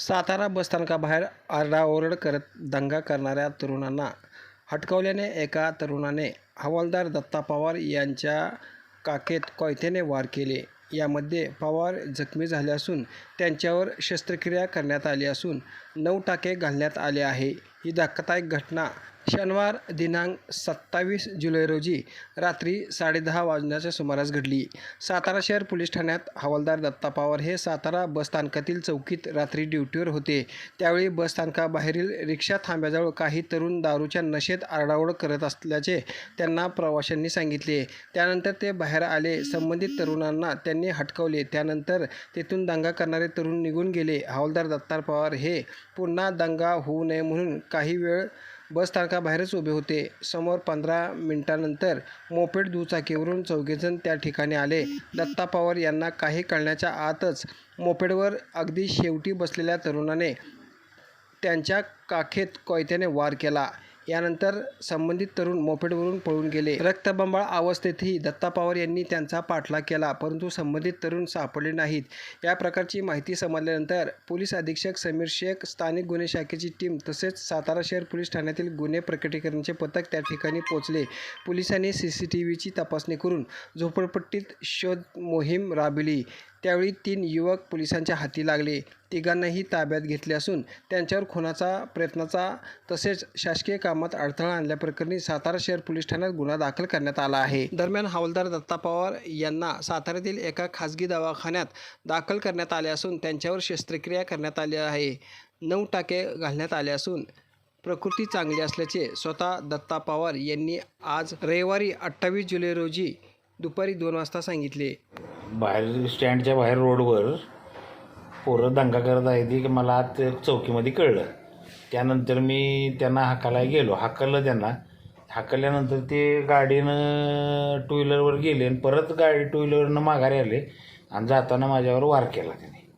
सातारा बसस्थानकाबाहेर आरडाओरड करत दंगा करणाऱ्या तरुणांना हटकवल्याने एका तरुणाने हवालदार दत्ता पवार यांच्या काखेत कोयत्याने वार केले. यामध्ये पवार जखमी झाले असून त्यांच्यावर शस्त्रक्रिया करण्यात आली असून नऊ टाके घालण्यात आले आहे. ही धक्कादायक घटना शनिवार दिनांक सत्तावीस जुलै रोजी रात्री साडेदहा वाजण्याच्या सुमारास घडली. सातारा शहर पोलीस ठाण्यात हवालदार दत्ता पवार हे सातारा बसस्थानकातील चौकीत रात्री ड्युटीवर होते. त्यावेळी बसस्थानकाबाहेरील रिक्षा थांब्याजवळ काही तरुण दारूच्या नशेत आरडाओरड करत असल्याचे त्यांना प्रवाशांनी सांगितले. त्यानंतर ते बाहेर आले. संबंधित तरुणांना त्यांनी हटकवले. त्यानंतर तेथून दंगा करणारे तरुण निघून गेले. हवालदार दत्ता पवार हे पुन्हा दंगा होऊ नये म्हणून काही वेळ बसस्थानकाबाहेरच उभे होते. समोर पंधरा मिनिटानंतर मोपेड दुचाकीवरून चौघेजण त्या ठिकाणी आले. दत्ता पवार यांना काही कळण्याच्या आतच मोपेडवर अगदी शेवटी बसलेल्या तरुणाने त्यांच्या काखेत कोयत्याने वार केला. यानंतर संबंधित तरुण मोफेडवरून पळून गेले. रक्तबंबाळ अवस्थेतही दत्ता पवार यांनी त्यांचा पाठलाग केला परंतु संबंधित तरुण सापडले नाहीत. या प्रकारची माहिती समजल्यानंतर पोलीस अधीक्षक समीर शेख स्थानिक गुन्हे शाखेची टीम तसेच सातारा शहर पोलीस ठाण्यातील गुन्हे प्रकटीकरणाचे पथक त्या ठिकाणी पोहोचले. पोलिसांनी सी सी टी व्हीची तपासणी करून झोपडपट्टीत शोध मोहीम राबविली. त्यावेळी तीन युवक पोलिसांच्या हाती लागले. तिघांनाही ताब्यात घेतले असून त्यांच्यावर खुनाचा प्रयत्नाचा तसेच शासकीय कामात अडथळा आणल्याप्रकरणी सातारा शहर पोलीस ठाण्यात गुन्हा दाखल करण्यात आला आहे. दरम्यान हवालदार दत्ता पवार यांना साताऱ्यातील एका खासगी दवाखान्यात दाखल करण्यात आले असून त्यांच्यावर शस्त्रक्रिया करण्यात आली आहे. नऊ टाके घालण्यात आले असून प्रकृती चांगली असल्याचे स्वतः दत्ता पवार यांनी आज रविवारी अठ्ठावीस जुलै रोजी दुपारी दोन वाजता सांगितले. बाहेर स्टँडच्या बाहेर रोडवर पोरं दंगा करत आहे ती की मला आत चौकीमध्ये कळलं. त्यानंतर मी त्यांना हाकायला गेलो. हाकललं त्यांना. हाकलल्यानंतर ते गाडीनं टू व्हीलरवर गेले आणि परत गाडी टू व्हीलरनं माघारी आले आणि जाताना माझ्यावर वार केला त्याने.